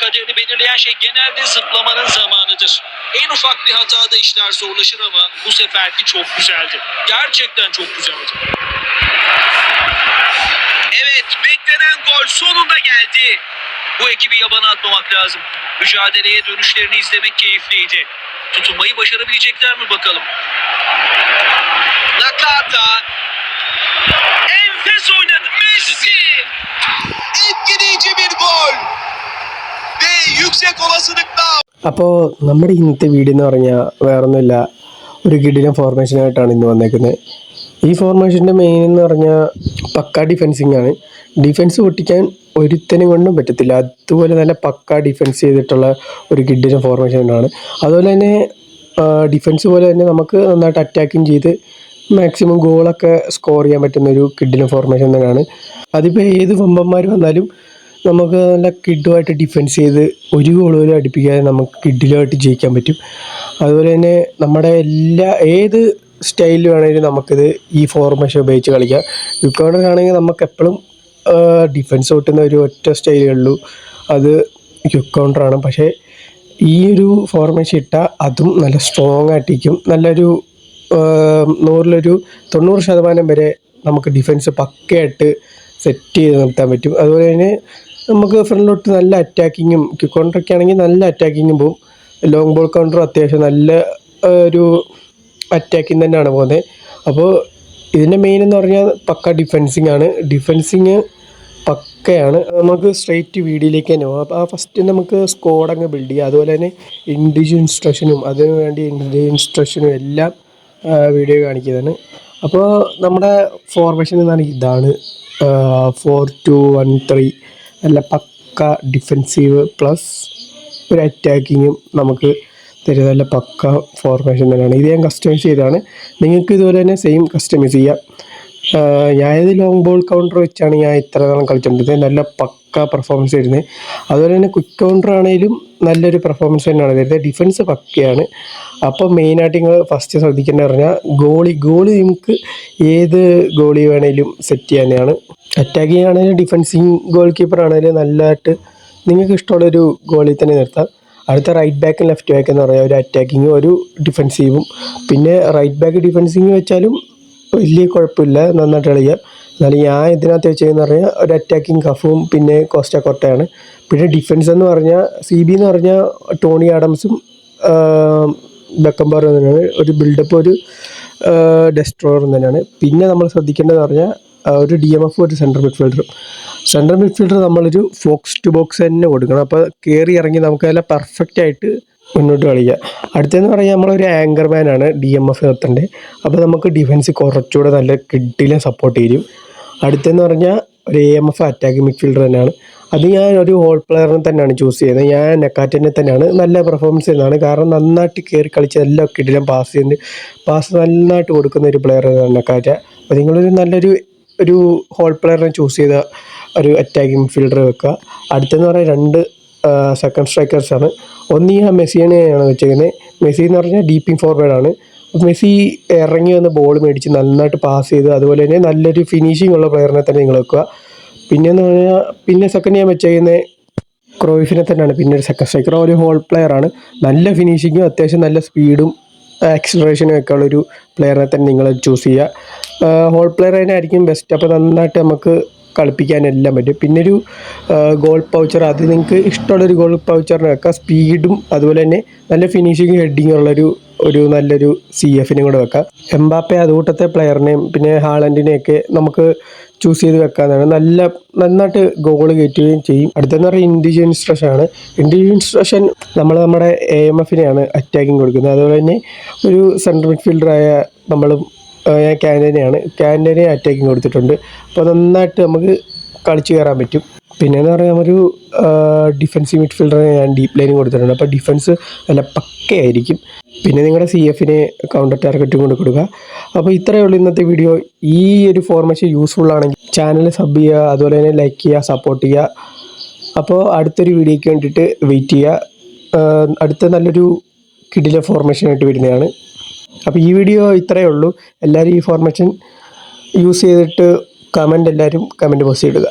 kaderini belirleyen şey genelde zıplamanın zamanıdır. En ufak bir hatada işler zorlaşır ama bu seferki çok güzeldi. Gerçekten çok güzeldi. Evet, beklenen gol sonunda geldi. Bu ekibi yabana atmamak lazım. Mücadeleye dönüşlerini izlemek keyifliydi. Tutunmayı başarabilecekler mi bakalım? Nakata. Enfes oynadı. അപ്പോൾ നമ്മുടെ ഇന്നത്തെ video എന്ന് പറഞ്ഞാൽ വേറൊന്നുമില്ല. ഒരു കിടിലം ഫോർമേഷനായിട്ടാണ് ഇന്ന് വന്നേക്കുന്നത് ഈ ഫോർമേഷന്റെ മെയിൻ എന്ന് പറഞ്ഞാൽ പക്ക ഡിഫെൻസിങ് ആണ്. ഡിഫെൻസ് പൊട്ടിക്കാൻ ഒരുത്തനും കൊണ്ടും പറ്റത്തില്ല. അതുപോലെ തന്നെ പക്ക ഡിഫെൻസ് ചെയ്തിട്ടുള്ള ഒരു കിഡിലൻ ഫോർമേഷനാണ് അതുപോലെ തന്നെ ഡിഫെൻസ് പോലെ തന്നെ നമുക്ക് നന്നായിട്ട് അറ്റാക്കിങ് ചെയ്ത് മാക്സിമം ഗോളൊക്കെ സ്കോർ ചെയ്യാൻ പറ്റുന്ന ഒരു കിഡിലം ഫോർമേഷൻ തന്നെയാണ്. അതിപ്പോൾ ഏത് വമ്പന്മാർ വന്നാലും നമുക്ക് നല്ല കിഡുമായിട്ട് ഡിഫെൻസ് ചെയ്ത് ഒരു ഗോൾ പോലും അടുപ്പിക്കാതെ നമുക്ക് കിഡിലുമായിട്ട് ജയിക്കാൻ പറ്റും. അതുപോലെ തന്നെ നമ്മുടെ എല്ലാ ഏത് സ്റ്റൈലിൽ വേണമെങ്കിലും നമുക്കിത് ഈ ഫോർമേഷൻ ഉപയോഗിച്ച് കളിക്കാം. യുക്കോണർ ആണെങ്കിൽ നമുക്ക് എപ്പോഴും ഡിഫെൻസ് ഓട്ടുന്ന ഒരു ഒറ്റ സ്റ്റൈലേ അത് യുക്കൗണ്ടറാണ് പക്ഷേ ഈ ഒരു ഫോർമേഷൻ ഇട്ടാൽ അതും നല്ല സ്ട്രോങ് ആയിട്ടിരിക്കും. നല്ലൊരു നൂറിലൊരു തൊണ്ണൂറ് ശതമാനം വരെ നമുക്ക് ഡിഫെൻസ് പക്കയായിട്ട് സെറ്റ് ചെയ്ത് നിർത്താൻ പറ്റും. അതുപോലെ തന്നെ നമുക്ക് ഫ്രണ്ടിലോട്ട് നല്ല അറ്റാക്കിങ്ങും കൗണ്ടറൊക്കെ ആണെങ്കിൽ നല്ല അറ്റാക്കിങ്ങും പോവും. ലോങ് ബോൾ കൗണ്ടർ അത്യാവശ്യം നല്ല ഒരു അറ്റാക്കിങ് തന്നെയാണ് പോകുന്നത്. അപ്പോൾ ഇതിന്റെ മെയിൻ എന്ന് പറഞ്ഞാൽ പക്ക ഡിഫെൻസിങ് ആണ്. ഡിഫെൻസിങ് പക്കയാണ്. നമുക്ക് സ്ട്രെയിറ്റ് വീഡിയോയിലേക്ക് തന്നെ പോകാം അപ്പോൾ ആ ഫസ്റ്റ് നമുക്ക് സ്കോഡ് അങ്ങ് ബിൽഡ് ചെയ്യുക അതുപോലെ തന്നെ ഇൻഡിവിജ്വൽ ഇൻസ്ട്രക്ഷനും അതിനു വേണ്ടി ഇൻഡിജ്വൽ ഇൻസ്ട്രക്ഷനും എല്ലാം വീഡിയോ കാണിക്കുന്നതാണ്. അപ്പോൾ നമ്മുടെ ഫോർമേഷൻ എന്നാണ് ഇതാണ് ഫോർ ടു വൺ ത്രീ നല്ല പക്ക ഡിഫെൻസീവ് പ്ലസ് ഒരു അറ്റാക്കിങ്ങും നമുക്ക് തരുന്ന നല്ല പക്ക ഫോർമേഷൻ തന്നെയാണ്. ഇത് ഞാൻ കസ്റ്റമൈസ് ചെയ്തതാണ്. നിങ്ങൾക്ക് ഇതുപോലെ തന്നെ സെയിം കസ്റ്റമൈസ് ചെയ്യാം. ഞാനിത് ലോങ് ബോൾ കൗണ്ടർ വെച്ചാണ് ഞാൻ ഇത്ര നാളും കളിച്ചുകൊണ്ടിരുന്നത് നല്ല പക്ക പെർഫോമൻസ് വരുന്നത് അതുപോലെ തന്നെ ക്വിക്ക് കൗണ്ടർ ആണെങ്കിലും നല്ലൊരു പെർഫോമൻസ് തന്നെയാണ്. വരുന്നത് ഡിഫൻസ് പക്കയാണ്. അപ്പോൾ മെയിനായിട്ട് നിങ്ങൾ ഫസ്റ്റ് ശ്രദ്ധിക്കേണ്ടത് പറഞ്ഞാൽ ഗോളി ഗോളി നിങ്ങൾക്ക് ഏത് ഗോളി വേണേലും സെറ്റ് ചെയ്യാനാണ്. അറ്റാക്കിങ് ആണെങ്കിലും ഡിഫൻസിങ് ഗോൾ കീപ്പർ ആണെങ്കിലും നല്ലതായിട്ട് നിങ്ങൾക്ക് ഇഷ്ടമുള്ളൊരു ഗോളി തന്നെ നിർത്താം. അടുത്ത റൈറ്റ് ബാക്കും ലെഫ്റ്റ് ബാക്ക് എന്ന് പറയാം. ഒരു അറ്റാക്കിങ്ങും ഒരു ഡിഫൻസീവും പിന്നെ റൈറ്റ് ബാക്ക് ഡിഫൻസിങ് വെച്ചാലും വലിയ കുഴപ്പമില്ല നന്നായിട്ട് കളിക്കാം. എന്നാലും ഞാൻ ഇതിനകത്ത് വെച്ചതെന്ന് പറഞ്ഞാൽ ഒരു അറ്റാക്കിങ് കഫും പിന്നെ കോസ്റ്റ കോട്ടയാണ് പിന്നെ ഡിഫൻസ് എന്ന് പറഞ്ഞാൽ സി ബി എന്ന് പറഞ്ഞാൽ ടോണി ആഡംസും ബെക്കംബാറും തന്നെയാണ്. ഒരു ബിൽഡപ്പ് ഒരു ഡെസ്ട്രോയറും തന്നെയാണ്. പിന്നെ നമ്മൾ ശ്രദ്ധിക്കേണ്ടതെന്ന് പറഞ്ഞാൽ ഒരു ഡി എം എഫ് ഒരു സെൻട്രൽ മിഡ്ഫീൽഡറും സെൻട്രൽ മിഡ്ഫീൽഡർ നമ്മളൊരു ഫോക്സ് ടു ബോക്സ് തന്നെ കൊടുക്കണം. അപ്പോൾ കയറി ഇറങ്ങി നമുക്ക് നല്ല പെർഫെക്റ്റ് ആയിട്ട് മുന്നോട്ട് കളിക്കുക അടുത്തതെന്ന് പറഞ്ഞാൽ നമ്മളൊരു ആങ്കർ മാനാണ് ഡി എം എഫ് നിർത്തേണ്ടത് അപ്പോൾ നമുക്ക് ഡിഫൻസ് കുറച്ചുകൂടെ നല്ല കിഡിലെ സപ്പോർട്ട് ചെയ്യും. അടുത്തതെന്ന് പറഞ്ഞാൽ ഒരു A M F attacking midfielder തന്നെയാണ്. അത് ഞാൻ ഒരു ഹോൾ പ്ലെയറിനെ തന്നെയാണ് ചൂസ് ചെയ്യുന്നത്. ഞാൻ നെക്കാറ്റിനെ തന്നെയാണ്. നല്ല പെർഫോമൻസ് ചെയ്യുന്നതാണ്. കാരണം നന്നായിട്ട് കയറി കളിച്ച് എല്ലാ കിടിലും പാസ് ചെയ്യുന്നത് പാസ് നന്നായിട്ട് കൊടുക്കുന്ന ഒരു പ്ലെയർ നെക്കാറ്റ. അപ്പോൾ നിങ്ങളൊരു നല്ലൊരു ഒരു ഹോൾ പ്ലെയറിനെ ചൂസ് ചെയ്ത ഒരു അറ്റാക്കിംഗ് ഫീൽഡർ വെക്കുക. അടുത്തെന്ന് പറഞ്ഞാൽ രണ്ട് സെക്കൻഡ് സ്ട്രൈക്കേഴ്സാണ് ഒന്ന് ഈ മെസ്സിനെയാണ് വെച്ചേക്കുന്നത് മെസ്സി എന്ന് പറഞ്ഞാൽ ഡീപ്പിംഗ് ഫോർവേഡാണ് മെസ്സി ഇറങ്ങി വന്ന് ബോൾ മേടിച്ച് നന്നായിട്ട് പാസ് ചെയ്ത് അതുപോലെ തന്നെ നല്ലൊരു ഫിനിഷിംഗ് ഉള്ള പ്ലെയറിനെ തന്നെ നിങ്ങൾ വെക്കുക. പിന്നെ എന്ന് പറഞ്ഞാൽ പിന്നെ സെക്കൻഡ് ഞാൻ വെച്ചേക്കുന്നത് ക്രോയിഫിനെ തന്നെയാണ്. പിന്നെ ഒരു സെക്കൻഡ് സ്ട്രൈക്കർ ഒരു ഹോൾ പ്ലെയർ ആണ്. നല്ല ഫിനിഷിങ്ങും അത്യാവശ്യം നല്ല സ്പീഡും ആക്സിലറേഷനും ഒക്കെ ഉള്ളൊരു പ്ലെയറിനെ തന്നെ നിങ്ങൾ ചൂസ് ചെയ്യുക. ഹോൾ പ്ലെയർ തന്നെ ആയിരിക്കും ബെസ്റ്റ് അപ്പോൾ നന്നായിട്ട് നമുക്ക് കളിപ്പിക്കാനെല്ലാം പറ്റും. പിന്നെ ഒരു ഗോൾ പൗച്ചർ അത് നിങ്ങൾക്ക് ഇഷ്ടമുള്ളൊരു ഗോൾ പൗച്ചറിന് വെക്കാം. സ്പീഡും അതുപോലെ തന്നെ നല്ല ഫിനിഷിങ് ഹെഡിങ് ഉള്ളൊരു ഒരു നല്ലൊരു സി എഫിനും കൂടെ വെക്കാം. എംബാപ്പെ അതുകൂട്ടത്തെ പ്ലെയറിനെയും പിന്നെ ഹാളൻഡിനെയൊക്കെ നമുക്ക് ചൂസ് ചെയ്ത് വെക്കാമെന്നാണ് നല്ല നന്നായിട്ട് ഗോൾ കയറ്റുകയും ചെയ്യും. അടുത്തെന്ന് പറയുന്നത് ഇൻഡിവിജ്വൽ ഇൻസ്ട്രക്ഷൻ ആണ് ഇൻഡിവിജ്വൽ ഇൻസ്ട്രക്ഷൻ നമ്മൾ നമ്മുടെ എ എം എഫിനെയാണ് അറ്റാക്കിങ് കൊടുക്കുന്നത്. അതുപോലെ തന്നെ ഒരു സെൻട്രൽ മിഡ്ഫീൽഡറായ നമ്മളും ഏഹ് ഞാൻ ക്യാന്റനെയാണ് ക്യാന്റനെ അറ്റാക്കിങ് കൊടുത്തിട്ടുണ്ട്. അപ്പോൾ നന്നായിട്ട് നമുക്ക് കളിച്ചു കയറാൻ പറ്റും. പിന്നെയെന്ന് പറഞ്ഞാൽ ഒരു ഡിഫൻസീവ് മിഡ്ഫീൽഡറിനെ ഞാൻ ഡീപ്പ് ലൈനും കൊടുത്തിട്ടുണ്ട്. അപ്പോൾ ഡിഫൻസ് നല്ല പക്കയായിരിക്കും. പിന്നെ നിങ്ങളുടെ സി എഫിനെ കൗണ്ടർ ടാർഗറ്റും കൊണ്ട് കൊടുക്കുക അപ്പോൾ ഇത്രയേ ഉള്ളൂ ഇന്നത്തെ വീഡിയോ ഈ ഒരു ഫോർമേഷൻ യൂസ്ഫുൾ ആണെങ്കിൽ ചാനൽ സബ് ചെയ്യുക അതുപോലെ തന്നെ ലൈക്ക് ചെയ്യുക സപ്പോർട്ട് ചെയ്യുക. അപ്പോൾ അടുത്തൊരു വീഡിയോയ്ക്ക് വേണ്ടിയിട്ട് വെയിറ്റ് ചെയ്യുക. അടുത്ത നല്ലൊരു കിടില ഫോർമേഷനായിട്ട് വരുന്നതാണ്. അപ്പോൾ ഈ വീഡിയോ ഇത്രയേ ഉള്ളൂ. എല്ലാവരും ഈ ഫോർമേഷൻ യൂസ് ചെയ്തിട്ട് കമന്റ് എല്ലാവരും കമന്റ് പോസ്റ്റ് ഇടുക.